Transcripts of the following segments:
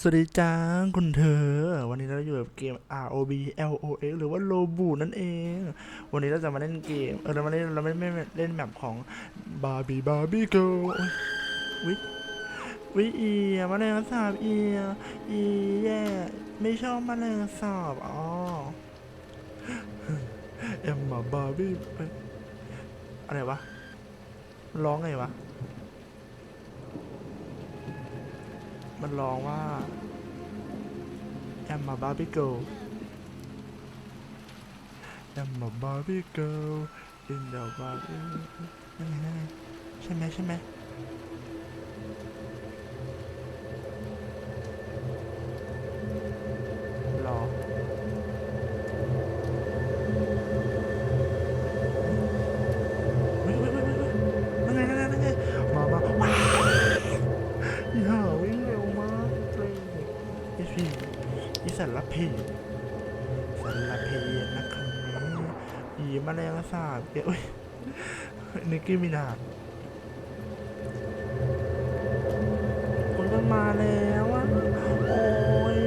สวัสดีจ้าคุณเธอ วันนี้เราอยู่กับเกม ROB LOX หรือว่า Robu นั่นเอง วันนี้เราจะมาเล่นเกม เออเรามาเล่นเราไม่ไม่เล่นแมปของ Barbie Barbie Girl โอ้ยวิวิเอีมาแมลงสาบเอีอีแย่ไม่ชอบมาแมลงสาบอ๋อเอ็มมาบาร์บี้อะไรวะ ร้องไงวะ มันร้องว่า I'm a Barbie girl I'm a Barbie girl in the Barbie นั่นไงนั่นไงใช่ไหมใช่ไหม อีสันละเพสันละเพนะครับอีแมลงสาบเอ้ยนิกกี้มินาจคนก็มาแล้วอะโอ้ย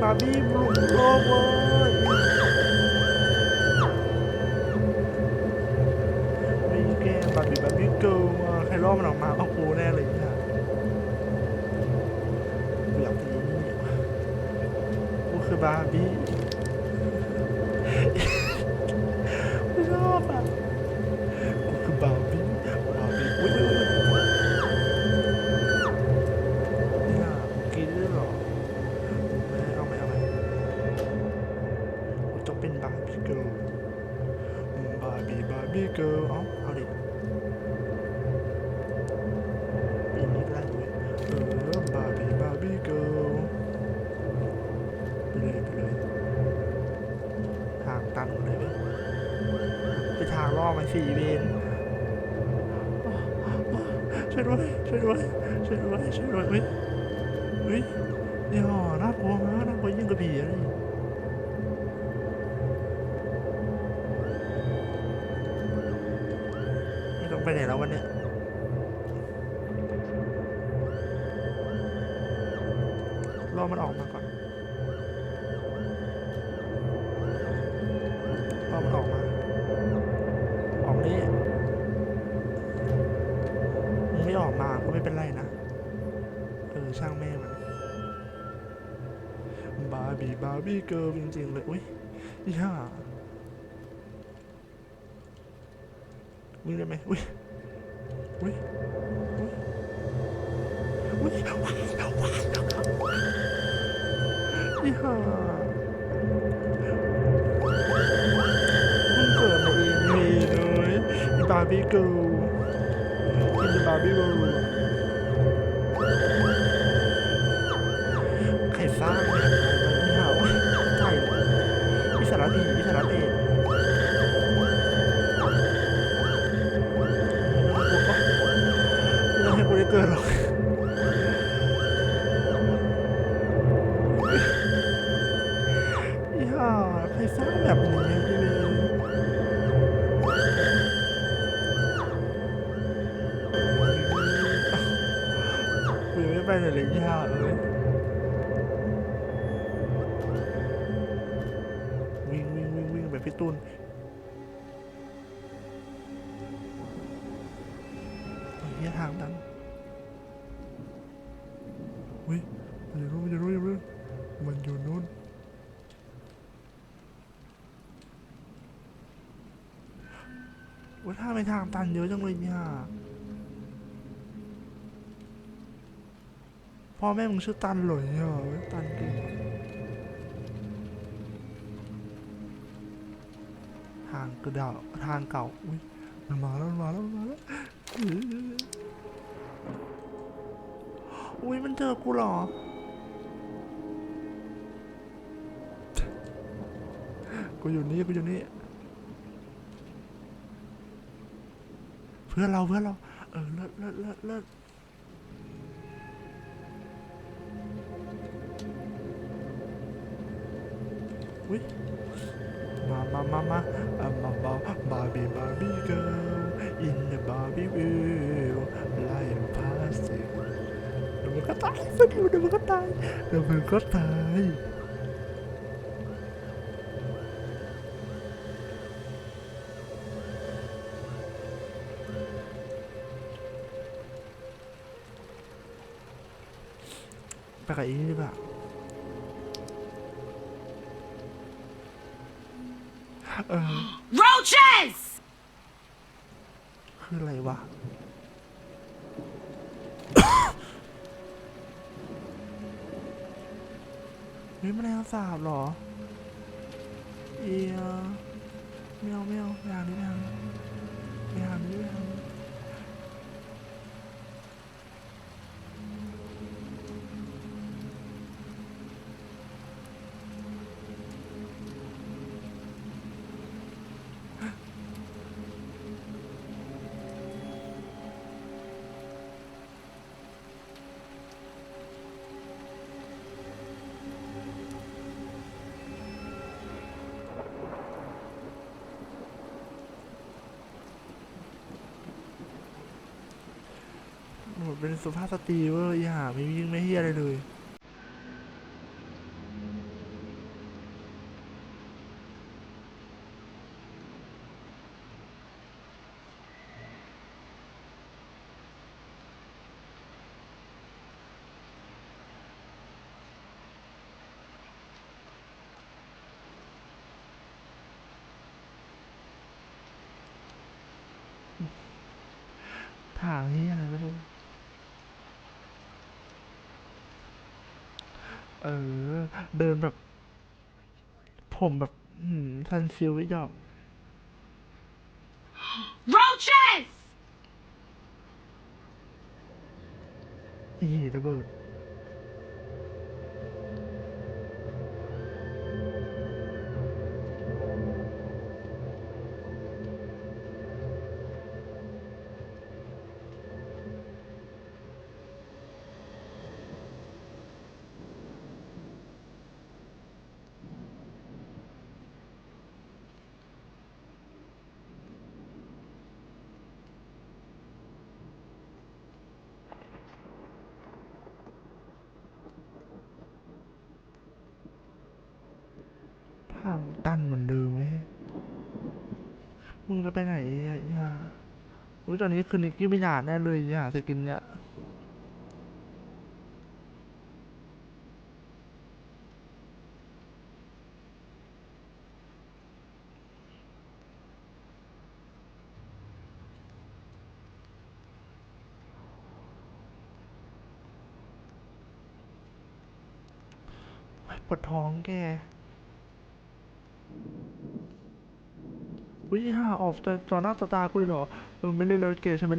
บาร์บี้บลูโลเว้ยไคือบาร์บี้ไม่ชอบอะกูคือบาร์บี้บาร์บี้อุ้ยอุ้ยอุ้ยเนี่ยกูกินด้วยเหรอไม่เอาไม่เอาไม่กูต้องเป็นบาร์บี้เกิร์ลบาร์บี้บาร์บี้เกิร์ลเอาเอาดิ หมดเลยไปทางล่อมันสี่เวนช่วยด้วยช่วยด้วยช่วยด้วยช่วยด้วยเฮ้ยเฮ้ยนี่ห่อน่ากลัวมากน่ากลัวยิ่งกว่าผีเลยไม่ต้องไปไหนแล้ววันเนี้ยรอมันออกมา ออช่างแม่มันบาร์บี้บาร์บี้เกิร์ลจริงๆเลยอุ้ยอีห่าวิ่งได้ไหมอุ้ยอุ้ยอุ้ยอุ้ยว้าวว้าวว้าวอีห่าเพิ่งเกิดมาเองมีเลยบาร์บี้เกิร์ลกินบาร์บี้เกิร์ล ใครสร้างแบบนี้อะพี่วยกูยังไม่ไปไหนเลยอีห่าเอ้ยวิ่งวิ่งวิ่งวิ่งแบบพี่ตูนเหี้ยทางนั้น ว่าถ้าไปทางตันเยอะจังเลยเนี่ยพ่อแม่มึงชื่อตันเหรอเนี่ยตันก่งทางกระดาทางเก่าอุ้ยมันมาแล้วมันมาแล้วมันมาแล้วอุ้ยมันเจอกูหรอกูอยู่นี่กูอยู่นี่ พื่อนเราเพื่อนเรา เออเลิศเลิศเลิศเลิศอุ้ยมามามามาอะมาบาบาร์บี้บาร์บี้เกิร์ล in the Barbie world life plastic แล้วมันก็ตายเดี๋ยวมันก็ตายเดี๋ยวมันก็ตาย ไปกับอีนี่ดีกว่าเออ Roaches! คืออะไรวะ นี่มันแมลงสาบเหรอ เอียไม่เอาไม่เอาไม่เอาไม่เอาไม่เอาไม่เอาหม เป็นสุภาพสตรีเว้ยอย่าไม่ยิ่งไม่เฮียอะไรเลยทางเฮียอะไรไม่รู้ ออ เดินแบบ ผมแบบอืมทันฟิลวิจอบ Roaches! อีระเบิด ตันเหมือนเดิมไหมมึงจะไปไหนอะย่าอุ้ยตอนนี้คือนิกกี้ไม่อยากแน่เลยย่าสกินเนี่ยปวดท้องแก ยห่าออกแต่ต่อหน้าต่อตากูเลยเหรอเออไม่ได้เล้วเกย์ฉันไม่ได้